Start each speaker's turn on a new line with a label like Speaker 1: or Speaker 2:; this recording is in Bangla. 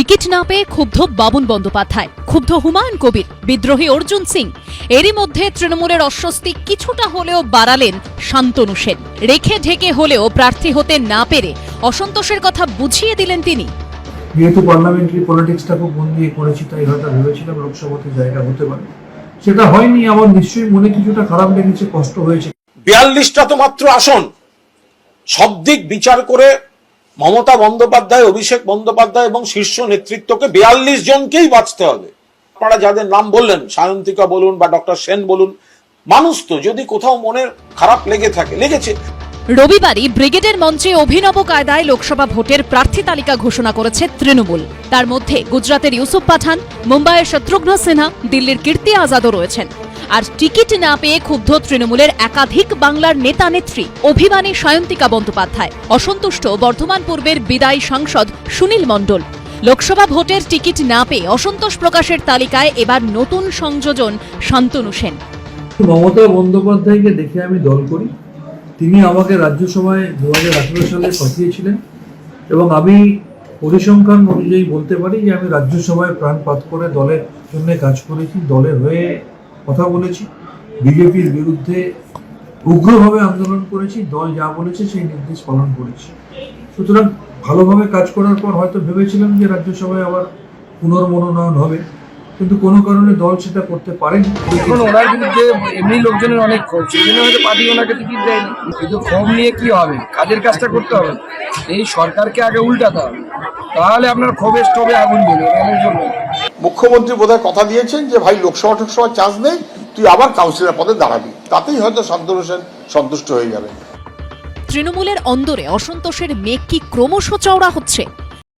Speaker 1: টিকিট না পেয়ে ক্ষুব্ধ বাবুন বন্দ্যোপাধ্যায় ক্ষুব্ধ হুমায়ুন কবির বিদ্রোহী অর্জুন সিং। এরই মধ্যে তৃণমূলের অস্বস্তি কিছুটা হলেও বাড়ালেন শান্তনু সেন। রেখে ঢেকে হলেও প্রার্থী হতে না পেরে অসন্তোষের কথা বুঝিয়ে দিলেন তিনি।
Speaker 2: যেহেতু পার্লামেন্টারি পলিটিক্সটা খুব মন দিয়ে করেছি তাই হয়তো ভেবেছিলাম লোকসভাতে জায়গা হতে পারে। সেটা হয়নি আমার নিশ্চয়ই মনে কিছুটা খারাপ লেগেছে কষ্ট হয়েছে।
Speaker 3: বিয়াল্লিশটা তো মাত্র আসন। সব দিক বিচার করে মমতা বন্দ্যোপাধ্যায়, অভিষেক বন্দ্যোপাধ্যায় এবং শীর্ষ নেতৃত্বকে বিয়াল্লিশ জনকেই বাঁচতে হবে। আপনারা যাদের নাম বললেন, সায়ন্তিকা বলুন বা ডক্টর সেন বলুন, মানুষ তো যদি কোথাও মনের খারাপ লেগে থাকে, লেগেছে।
Speaker 1: রবিবারই ব্রিগেডের মঞ্চে অভিনব কায়দায় লোকসভা ভোটের প্রার্থী তালিকা ঘোষণা করেছে তৃণমূল। তার মধ্যে গুজরাতের ইউসুফ পাঠান, মুম্বাইয়ের শত্রুঘ্ন সিনহা, দিল্লির কীর্তি আজাদও রয়েছেন। আর টিকিট না পেয়ে ক্ষুব্ধ তৃণমূলের একাধিক বাংলার নেতা নেত্রী। অভিমানী সায়ন্তিকা বন্দ্যোপাধ্যায়, অসন্তুষ্ট বর্ধমান পূর্বের বিদায়ী সাংসদ সুনীল মণ্ডল। লোকসভা ভোটের টিকিট না পেয়ে অসন্তোষ প্রকাশের তালিকায় এবার নতুন সংযোজন শান্তনু সেন।
Speaker 2: মমতা বন্দ্যোপাধ্যায়কে দেখে আমি দল করি। তিনি আমাকে রাজ্যসভায় দু হাজার আঠেরো সালে পাঠিয়েছিলেন এবং আমি পরিসংখ্যান অনুযায়ী বলতে পারি যে আমি রাজ্যসভায় প্রাণপাত করে দলের জন্য কাজ করেছি, দলের হয়ে কথা বলেছি। বিজেপির বিরুদ্ধে উগ্রভাবে আন্দোলন করেছি, দল যা বলেছে সেই নির্দেশ পালন করেছি। সুতরাং ভালোভাবে কাজ করার পর হয়তো ভেবেছিলাম যে রাজ্যসভায় আবার পুনর্মনোনয়ন হবে, কিন্তু কোনো কারণে দল সেটা করতে পারেনি।
Speaker 4: এখন ওনার বিরুদ্ধে এমনি লোকজনের অনেক ক্ষোভ সেই হয়তো পার্টি ওনাকে টিকিট দেয়নি। কিন্তু ক্ষোভ নিয়ে কি হবে? কাজের কাজটা করতে হবে। এই সরকারকে আগে উল্টাতে হবে। তাহলে আপনার ক্ষোভের স্টোভে আগুন দেবে চলবে না।
Speaker 5: মুখ্যমন্ত্রী বোধহয় কথা দিয়েছেন যে, ভাই, লোকসভা, টোকসভা চান্স নেই, তুই আবার কাউন্সিলর পদে দাঁড়াবি। তাতেই হয়তো শান্তনু সেন সন্তুষ্ট হয়ে যাবে।
Speaker 1: তৃণমূলের অন্দরে অসন্তোষের মেঘ কি ক্রমশ চওড়া হচ্ছে?